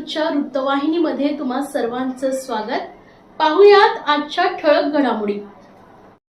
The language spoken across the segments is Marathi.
न्यूजच्या वृत्तवाहिनीमध्ये तुम्हा सर्वांचं स्वागत. पाहुयात आजच्या ठळक घडामोडी.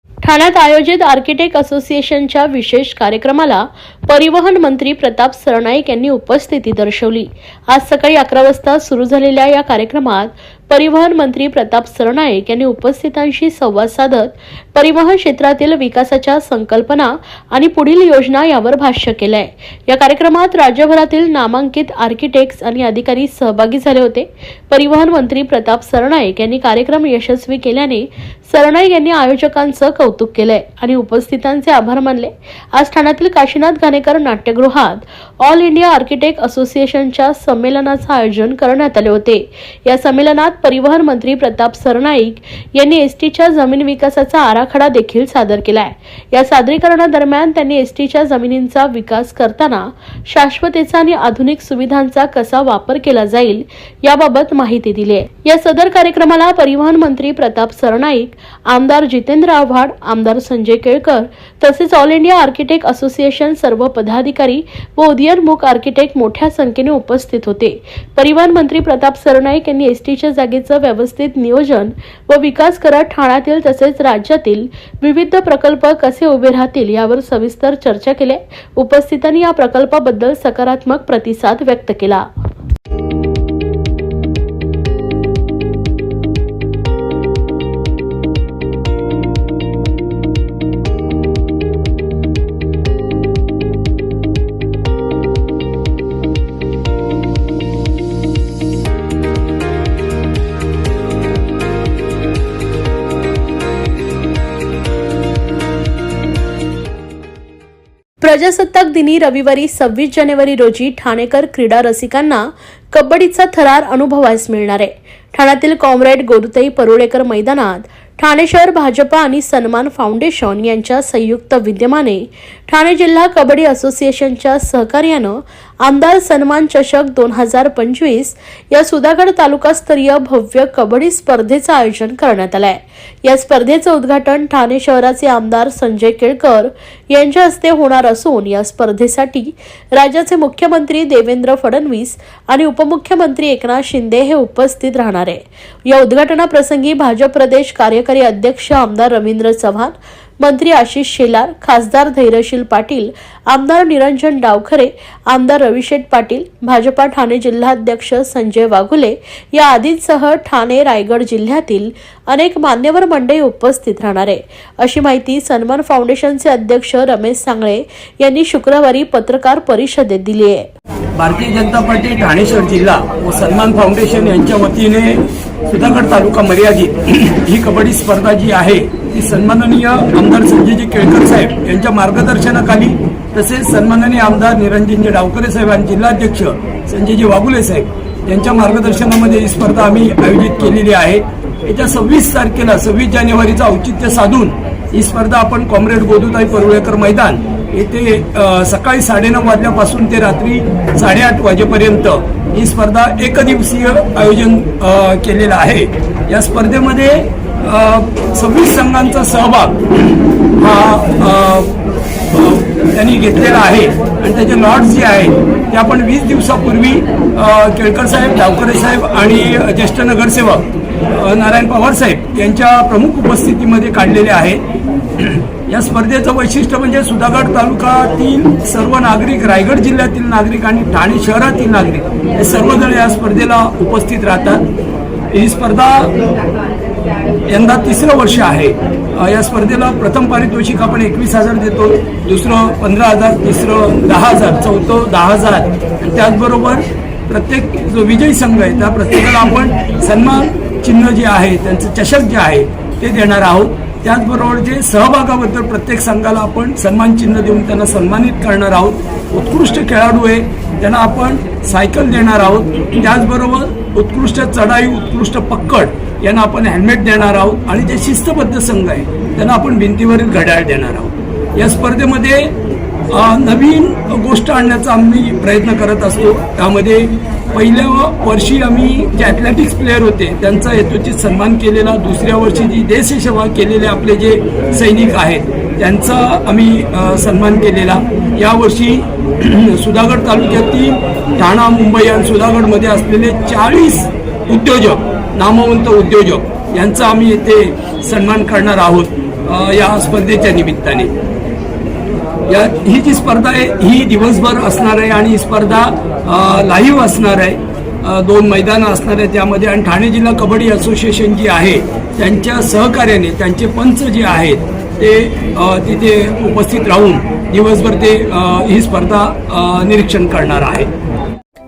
ठाण्यात आयोजित आर्किटेक्ट असोसिएशनच्या विशेष कार्यक्रमाला परिवहन मंत्री प्रताप सरनाईक यांनी उपस्थिती दर्शवली. आज सकाळी अकरा वाजता सुरू झालेल्या या कार्यक्रमात परिवहन मंत्री प्रताप सरनाईक यांनी उपस्थितांशी संवाद साधत परिवहन क्षेत्रातील विकासाच्या संकल्पना आणि पुढील योजना यावर भाष्य केलंय. या कार्यक्रमात राज्यभरातील नामांकित आर्किटेक्ट्स आणि अधिकारी सहभागी झाले होते. परिवहन मंत्री प्रताप सरनाईक यांनी कार्यक्रम यशस्वी केल्याने सरनाईक यांनी आयोजकांचं कौतुक केलंय आणि उपस्थितांचे आभार मानले. आज ठाण्यातील काशीनाथ घाणेकर नाट्यगृहात ऑल इंडिया आर्किटेक्ट असोसिएशनच्या संमेलनाचं आयोजन करण्यात आले होते. या संमेलनात परिवहन मंत्री प्रताप सरनाईक यांनी एसटीच्या जमीन विकासाचा आराखडा देखील सादर केलाय. या सादरीकरणादरम्यान त्यांनी एसटीच्या जमिनींचा विकास करताना शाश्वतेचा आणि आधुनिक सुविधांचा कसा वापर केला जाईल याबाबत माहिती दिली आहे. या सदर कार्यक्रमाला परिवहन मंत्री प्रताप सरनाईक आमदार जितेंद्र आव्हाड आमदार संजय केळकर तसेच ऑल इंडिया आर्किटेक्ट असोसिएशन सर्व पदाधिकारी व उदयनमुख आर्किटेक्ट मोठ्या संख्येने उपस्थित होते. परिवहन मंत्री प्रताप सरनाईक यांनी एसटीच्या जागेचं व्यवस्थित नियोजन व विकास करत ठाण्यातील तसेच राज्यातील विविध प्रकल्प कसे उभे राहतील यावर सविस्तर चर्चा केली. उपस्थितांनी या प्रकल्पाबद्दल सकारात्मक प्रतिसाद व्यक्त केला. प्रजासत्ताक दिनी रविवारी सव्वीस जानेवारी रोजी ठाणेकर क्रीडा रसिकांना कबड्डीचा थरार अनुभवास मिळणार आहे. ठाण्यातील कॉम्रेड गोरुताई परुळेकर मैदानात ठाणे शहर भाजपा आणि सन्मान फाउंडेशन यांच्या संयुक्त विद्यमाने ठाणे जिल्हा कबड्डी असोसिएशनच्या सहकार्यानं आमदार सन्मान चषक दोन हजार पंचवीस या सुधागड तालुकास्तरीय भव्य कबड्डी स्पर्धेचं आयोजन करण्यात आलंय. या स्पर्धेचं उद्घाटन ठाणे शहराचे आमदार संजय केळकर यांच्या हस्ते होणार असून या स्पर्धेसाठी राज्याचे मुख्यमंत्री देवेंद्र फडणवीस आणि उपमुख्यमंत्री एकनाथ शिंदे हे उपस्थित राहणार आहे. या उद्घाटनाप्रसंगी भाजप प्रदेश कार्यकारी अध्यक्ष आमदार रवींद्र चव्हाण मंत्री आशिष शेलार खासदार धैर्यशील पाटील आमदार निरंजन डावखरे आमदार रविशेठ पाटील भाजपा ठाणे जिल्हाध्यक्ष संजय वाघुले या आदींसह ठाणे रायगड जिल्ह्यातील अनेक मान्यवर मंडळी उपस्थित राहणार आहे. अशी माहिती सन्मान फाउंडेशनचे अध्यक्ष रमेश सांगळे यांनी शुक्रवारी पत्रकार परिषदेत दिली आहे. भारतीय जनता पार्टी ठाणे शहर जिल्हा व सन्मान फाउंडेशन यांच्या वतीने सुधागड तालुका मर्यादित ही कबड्डी स्पर्धा जी आहे ती सन्माननीय आमदार संजयजी केळकर साहेब यांच्या मार्गदर्शनाखाली तसेच सन्माननीय आमदार निरंजनजी डावकरे साहेब आणि जिल्हाध्यक्ष संजयजी वागुले साहेब यांच्या मार्गदर्शनामध्ये ही स्पर्धा आम्ही आयोजित केलेली आहे. येत्या सव्वीस तारखेला सव्वीस जानेवारीचं औचित्य साधून ही स्पर्धा आपण कॉम्रेड गोदूताई परुळेकर मैदान येथे सकाळी साडेनऊ वाजल्यापासून ते रात्री साडेआठ वाजेपर्यंत ही स्पर्धा एकदिवसीय आयोजन केलेलं आहे. या स्पर्धेमध्ये सव्वीस संघांचा सहभाग हा त्यांनी घेतलेला आहे. आणि त्याचे लॉट्स जे आहेत ते आपण वीस दिवसापूर्वी केळकर साहेब डावकरे साहेब आणि ज्येष्ठ नगरसेवक नारायण पवार साहेब यांच्या प्रमुख उपस्थितीमध्ये काढलेले आहेत या स्पर्धेचं वैशिष्ट्य म्हणजे सुधागड तालुक्यातील सर्व नागरिक रायगड जिल्ह्यातील नागरिक आणि ठाणे शहरातील नागरिक हे सर्वजण या स्पर्धेला उपस्थित राहतात. ही स्पर्धा यंदा तिसरं वर्ष आहे. या स्पर्धेला प्रथम पारितोषिक आपण एकवीस हजार देतो दुसरं पंधरा हजार तिसरं दहा हजार चौथं दहा हजार. त्याचबरोबर प्रत्येक जो विजयी संघ आहे त्या प्रत्येकाला आपण सन्मान चिन्ह जे आहे त्यांचं चषक जे आहे ते देणार आहोत. त्याचबरोबर जे सहभागाबद्दल प्रत्येक संघाला आपण सन्मान चिन्ह देऊन त्यांना सन्मानित करणार आहोत. उत्कृष्ट खेळाडू आहे त्यांना आपण सायकल देणार आहोत. त्याचबरोबर उत्कृष्ट चढाई उत्कृष्ट पक्कड यांना आपण हेल्मेट देणार आहोत आणि जे शिस्तबद्ध संघ आहे त्यांना आपण भिंतीवरील घड्याळ देणार आहोत. या स्पर्धेमध्ये नवीन गोष्ट आणण्याचा आम्ही प्रयत्न करत असतो. त्यामध्ये पहिल्या वर्षी आम्ही जे ॲथलेटिक्स प्लेअर होते त्यांचा यथोचित सन्मान केलेला दुसऱ्या वर्षी जी देशसेवा केलेले आपले जे सैनिक आहेत त्यांचा आम्ही सन्मान केलेला. यावर्षी सुधागड तालुक्यातील ठाणा मुंबई आणि सुधागडमध्ये असलेले चाळीस उद्योजक नामवंत उद्योजक यांचा आम्ही येथे सन्मान करणार आहोत या स्पर्धेच्या निमित्ताने. या ही जी स्पर्धा आहे ही दिवसभर असणार आहे आणि ही स्पर्धा लाईव्ह असणार आहे. दोन मैदानं असणार आहे त्यामध्ये आणि ठाणे जिल्हा कबड्डी असोसिएशन जी आहे त्यांच्या सहकार्याने त्यांचे पंच जे आहेत ते तिथे उपस्थित राहून दिवसभर ते ही स्पर्धा निरीक्षण करणार आहे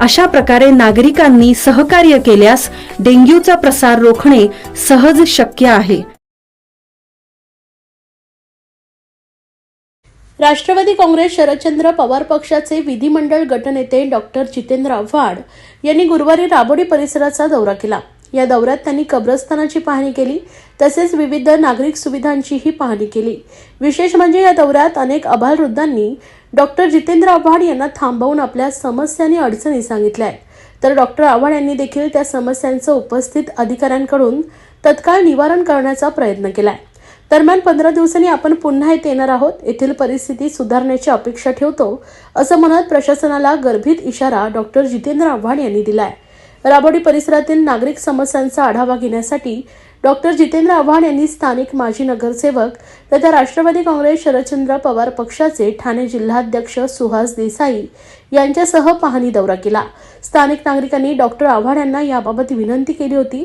अशा प्रकारे नागरिकांनी सहकार्य केल्यास डेंग्यूचा प्रसार रोखणे सहज शक्य आहे. राष्ट्रवादी काँग्रेस शरदचंद्र पवार पक्षाचे विधिमंडळ गटनेते डॉक्टर जितेंद्र आव्हाड यांनी गुरुवारी राबोडी परिसराचा दौरा केला. या दौऱ्यात त्यांनी कब्रस्तानाची पाहणी केली तसेच विविध नागरिक सुविधांचीही पाहणी केली. विशेष म्हणजे या दौऱ्यात अनेक अभालवृद्धांनी डॉक्टर जितेंद्र आव्हाड यांना थांबवून आपल्या समस्या आणि अडचणी सांगितल्या आहेत तर डॉक्टर आव्हाड यांनी देखील त्या समस्यांचं उपस्थित अधिकाऱ्यांकडून तत्काळ निवारण करण्याचा प्रयत्न केला आहे दरम्यान पंधरा दिवसांनी आपण पुन्हा येथे येणार आहोत. येथील परिस्थिती सुधारण्याची अपेक्षा ठेवतो असं म्हणत प्रशासनाला गर्भित इशारा डॉक्टर जितेंद्र आव्हाड यांनी दिलाय. राबोडी परिसरातील नागरिक समस्यांचा आढावा घेण्यासाठी डॉक्टर जितेंद्र आव्हाड यांनी स्थानिक माजी नगरसेवक तथा राष्ट्रवादी काँग्रेस शरदचंद्र पवार पक्षाचे ठाणे जिल्हाध्यक्ष सुहास देसाई यांच्यासह पाहणी दौरा केला. स्थानिक नागरिकांनी डॉक्टर आव्हाड यांना याबाबत विनंती केली होती.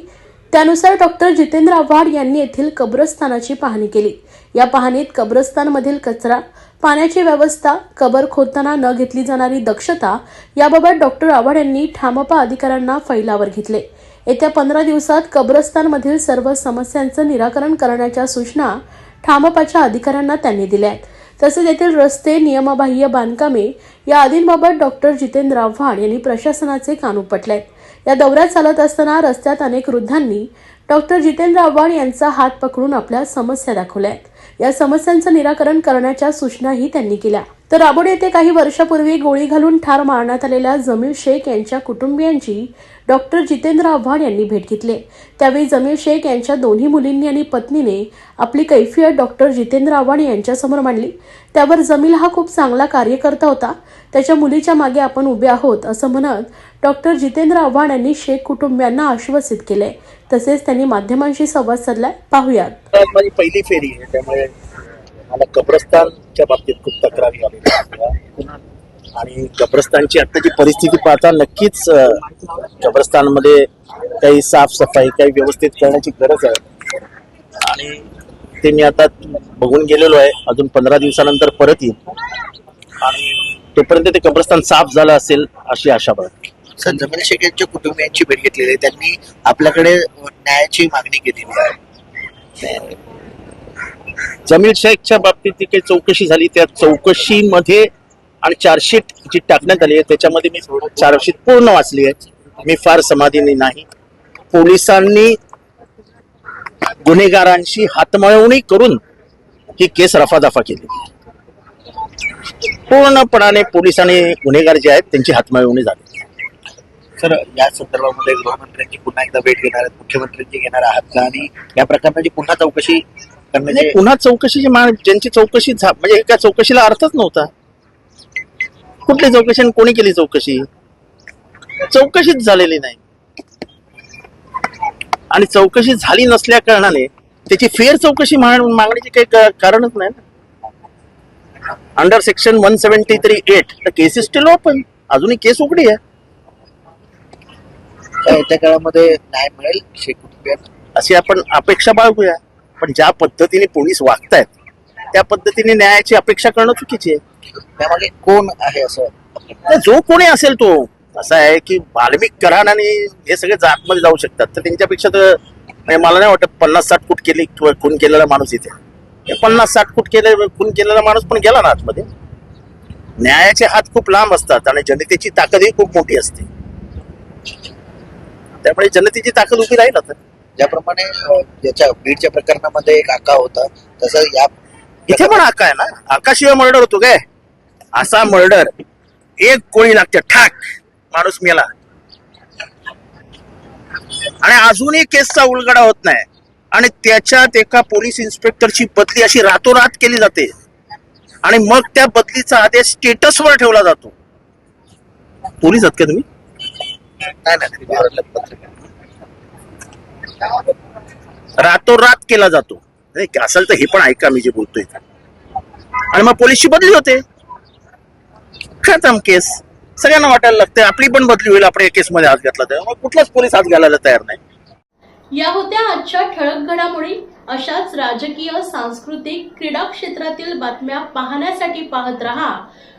त्यानुसार डॉक्टर जितेंद्र आव्हाड यांनी येथील कब्रस्थानाची पाहणी केली. या पाहणीत कब्रस्तानमधील कचरा पाण्याची व्यवस्था कबर खोदताना न घेतली जाणारी दक्षता याबाबत डॉक्टर आव्हाड यांनी ठामपा अधिकाऱ्यांना फैलावर घेतले. येत्या पंधरा दिवसात कब्रस्तानमधील सर्व समस्यांचं निराकरण करण्याच्या सूचना ठामपाच्या अधिकाऱ्यांना त्यांनी दिल्या आहेत तसेच येथील रस्ते नियमबाह्य बांधकामे या आदींबाबत डॉक्टर जितेंद्र आव्हाड यांनी प्रशासनाचे कान उपटले आहेत या दौऱ्यात चालत असताना रस्त्यात अनेक वृद्धांनी डॉक्टर जितेंद्र आव्हाड यांचा हात पकडून आपल्या समस्या दाखवल्या आहेत या समस्यांचं निराकरण करण्याच्या सूचनाही त्यांनी केल्या. तर राबोड येथे काही वर्षापूर्वी गोळी घालून ठार मारण्यात आलेल्या जमीर शेख यांच्या कुटुंबियांची डॉक्टर जितेंद्र आव्हाड यांनी भेट घेतली. त्यावेळी जमीर शेख यांच्या दोन्ही मुलींनी आणि पत्नीने आपली कैफियत डॉक्टर जितेंद्र आव्हाड यांच्यासमोर मांडली. त्यावर जमील हा खूप चांगला कार्यकर्ता होता. त्याच्या मुलीच्या मागे आपण उभे आहोत असं म्हणत डॉक्टर जितेंद्र आव्हाड यांनी शेख कुटुंबियांना आश्वासित केले. तसेच त्यांनी माध्यमांशी संवाद साधलाय. पाहुयात. माझी पहिली फेरी आहे त्यामुळे मला कब्रस्तानच्या बाबतीत खूप तक्रारी आलेल्या आणि कब्रस्तानची आत्ताची परिस्थिती पाहता नक्कीच कब्रस्तानमध्ये काही साफसफाई काही व्यवस्थित करण्याची गरज आहे. आणि ते मी आता बघून गेलेलो आहे. अजून पंधरा दिवसानंतर परत येईल. आणि तोपर्यंत ते कब्रस्तान साफ झालं असेल अशी आशा बाळगते. सर जमील शेख यांच्या कुटुंबियांची भेट घेतलेली आहे. त्यांनी आपल्याकडे न्यायाची मागणी केलेली आहे. जमील शेखच्या बाबतीत जी काही चौकशी झाली त्या चौकशीमध्ये आणि चार्जशीट जी टाकण्यात आली आहे त्याच्यामध्ये मी चार्जशीट पूर्ण वाचली आहे. मी फार समाधीने नाही. पोलिसांनी गुन्हेगारांशी हातमळवणी करून ही केस रफादफा केली. पूर्णपणाने पोलिसांनी गुन्हेगार जे आहेत त्यांची हातमळवणी झाली. सर या संदर्भामध्ये गृहमंत्र्यांची पुन्हा एकदा भेट घेणार आहेत मुख्यमंत्र्यांची घेणार आहात का? आणि या प्रकरणाची पुन्हा चौकशी करण्याचे पुन्हा चौकशीची मा ज्यांची चौकशी म्हणजे एका चौकशीला अर्थच नव्हता. कुठली चौकशी आणि कोणी केली चौकशी? चौकशीच झालेली नाही. आणि चौकशी झाली नसल्या कारणाने त्याची फेर चौकशी माग- मागण्याची काही कारणच नाही ना. Under section one seventy three eight case is still open अजूनही केस उघडी आहे. येत्या काळामध्ये न्याय मिळेल? अशी आपण अपेक्षा बाळगूया. पण ज्या पद्धतीने पोलीस वागतायत त्या पद्धतीने न्यायाची अपेक्षा करणं चुकीची आहे. त्यामागे कोण आहे असं? जो कोणी असेल तो. असं आहे की वाल्मिक आणि हे सगळे आतमध्ये जाऊ शकतात. तर त्यांच्यापेक्षा तर म्हणजे मला नाही वाटत पन्नास साठ फूट केली किंवा खून केलेला माणूस इथे. हे पन्नास साठ फूट केले खून केलेला माणूस पण गेला ना आतमध्ये. न्यायाचे हात खूप लांब असतात आणि जनतेची ताकदही खूप मोठी असते. त्यामुळे जनतेची ताकद उभी राहील आता. ज्याप्रमाणे याच्या बीडच्या प्रकरणामध्ये एक आका होता तसं या इथे पण आका आहे ना? आकाशिवाय मर्डर होतो काय? असा मर्डर एक गोळी लागते ठाक माणूस मेला. आणि अजूनही केसचा उलगडा होत नाही. आणि त्याच्यात एका पोलीस इन्स्पेक्टरची बदली अशी रातोरात केली जाते. आणि मग त्या बदलीचा आदेश स्टेटसवर ठेवला जातो. पोलीस आहात का तुम्ही? नाही नाही. रातोरात केला जातो. नाही, असेल तर हे पण ऐका मी जे बोलतोय. आणि मग पोलीसची बदली होते. खतम केस. सगळ्यांना वाटायला लागते आपली पण बदली होईल. आपण या केसमध्ये हात घातला तर. मग कुठलाच पोलीस हात घालायला तयार नाही. या होत्या आजच्या ठळक घडामोडी. अशाच राजकीय सांस्कृतिक क्रीडा क्षेत्रातील बातम्या पाहण्यासाठी पाहत रहा.